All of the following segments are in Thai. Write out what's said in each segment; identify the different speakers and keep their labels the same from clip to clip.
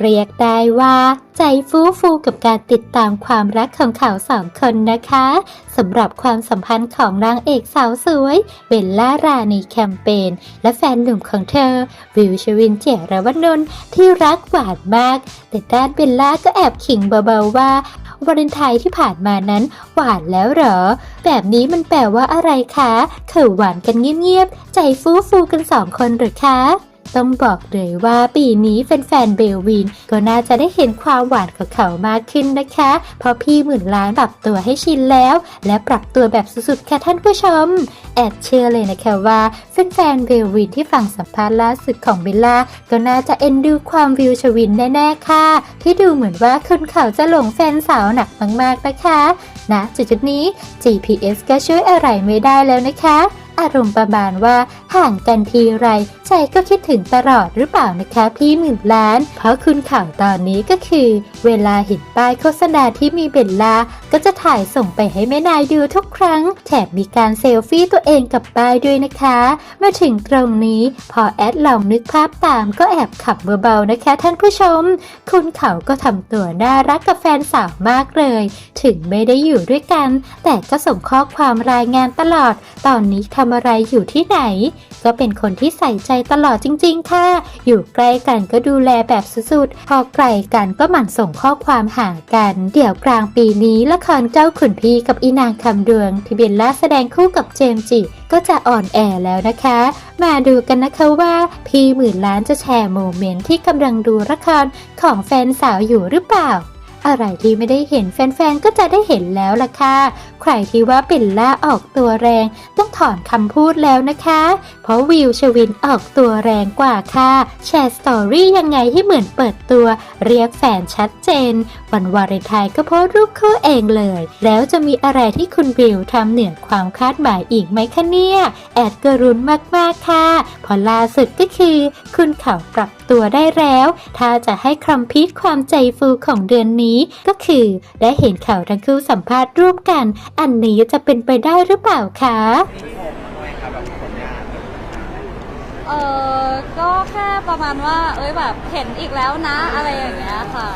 Speaker 1: เรียกได้ว่าใจฟูฟูกับการติดตามความรักของเขาสองคนนะคะสำหรับความสัมพันธ์ของนางเอกสาวสวยเบลล่าราในแคมเปญและแฟนหนุ่มของเธอ วิวชวินเจรวนนท์ที่รักหวานมาก แต่ด้านเบลล่าก็แอบขิงเบาๆว่าวาเลนไทน์ที่ผ่านมานั้น หวานแล้วเหรอ แบบนี้มันแปลว่าอะไรคะเขินหวานกันเงียบๆใจฟูฟูกันสองคนหรือคะ ต้องบอกเลยว่าปีนี้แฟนๆเบลวิน ก็น่าจะได้เห็นความหวานของเขามากขึ้นนะคะ เพราะพี่หมื่นล้านปรับตัวให้ชินแล้ว และปรับตัวแบบสุดๆค่ะท่านผู้ชม แอดเชื่อเลยนะคะว่าแฟนๆเบลวินที่ฟังสัมภาษณ์ล่าสุดของเบลล่าก็น่าจะเอ็นดูความวิวชวินแน่ๆค่ะ ที่ดูเหมือนว่าคุณเขาจะหลงแฟนสาวหนักมากๆนะคะณจุดนี้ GPS ก็ช่วยอะไรไม่ได้แล้วนะคะ อารมณ์ประมาณว่าห่างกันทีไรใจก็คิดถึงตลอดหรือเปล่านะคะพี่หมื่นล้าน เพราะคุณข่าวตอนนี้ก็คือ เวลาเห็นป้ายโฆษณาที่มีเบลล่าก็จะถ่ายส่งไปให้แม่นายดูทุกครั้ง แถมมีการเซลฟี่ตัวเองกับป้ายด้วยนะคะ มาถึงตรงนี้พอแอดลองนึกภาพตามก็แอบขับเบาๆนะคะท่านผู้ชม คุณเขาก็ทำตัวน่ารักกับแฟนสาวมากเลย ถึงไม่ได้อยู่ด้วยกัน แต่ก็ส่งข้อความรายงานตลอด ตอนนี้ทำอะไรอยู่ที่ไหน ก็เป็นคนที่ใส่ใจตลอดจริง ๆ ค่ะ อยู่ใกล้กันก็ดูแลแบบสุดๆ พอไกลกันก็หมั่นส่งข้อความหากัน เดี๋ยวกลางปีนี้ละครเจ้าขุนพี่กับอีนางคำดวง ที่เบลล่าแสดงคู่กับเจมส์จิ ก็จะอ่อนแอแล้วนะคะ มาดูกันนะคะว่าพี่หมื่นล้านจะแชร์โมเมนต์ที่กำลังดูละครของแฟนสาวอยู่หรือเปล่า อะไรที่ไม่ได้เห็นแฟนๆ ก็จะได้เห็นแล้วล่ะค่ะ ใครที่ว่าเบลล่าออกตัวแรง ต้องถอนคำพูดแล้วนะคะ เพราะวิวชวินออกตัวแรงกว่าค่ะ แชร์สตอรี่ยังไงให้เหมือนเปิดตัว เรียกแฟนชัดเจน วันวาเลนไทน์ก็โพสรูปคู่เองเลย แล้วจะมีอะไรที่คุณวิวทำเหนือความคาดหมายอีกไหมคะเนี่ย แอดกรุนมากๆค่ะเพอล่าสุดก็คือ คุณเขาปรับตัวได้แล้ว ถ้าจะให้คำพิษความใจฟูของเดือนนี้ก็คือได้เห็นเขาวทั้งคู่สัมภาษณ์ร่วมกัน อันนี้จะเป็นไปได้หรือเปล่าคะ
Speaker 2: เออก็แค่ประมาณว่า เอ้ยแบบเห็นอีกแล้วนะอะไรอย่างเงี้ยค่ะ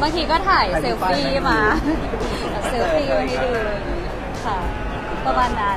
Speaker 2: บางทีก็ถ่ายเซลฟี่มาเซลฟี่มาให้ดูค่ะประมาณนั้น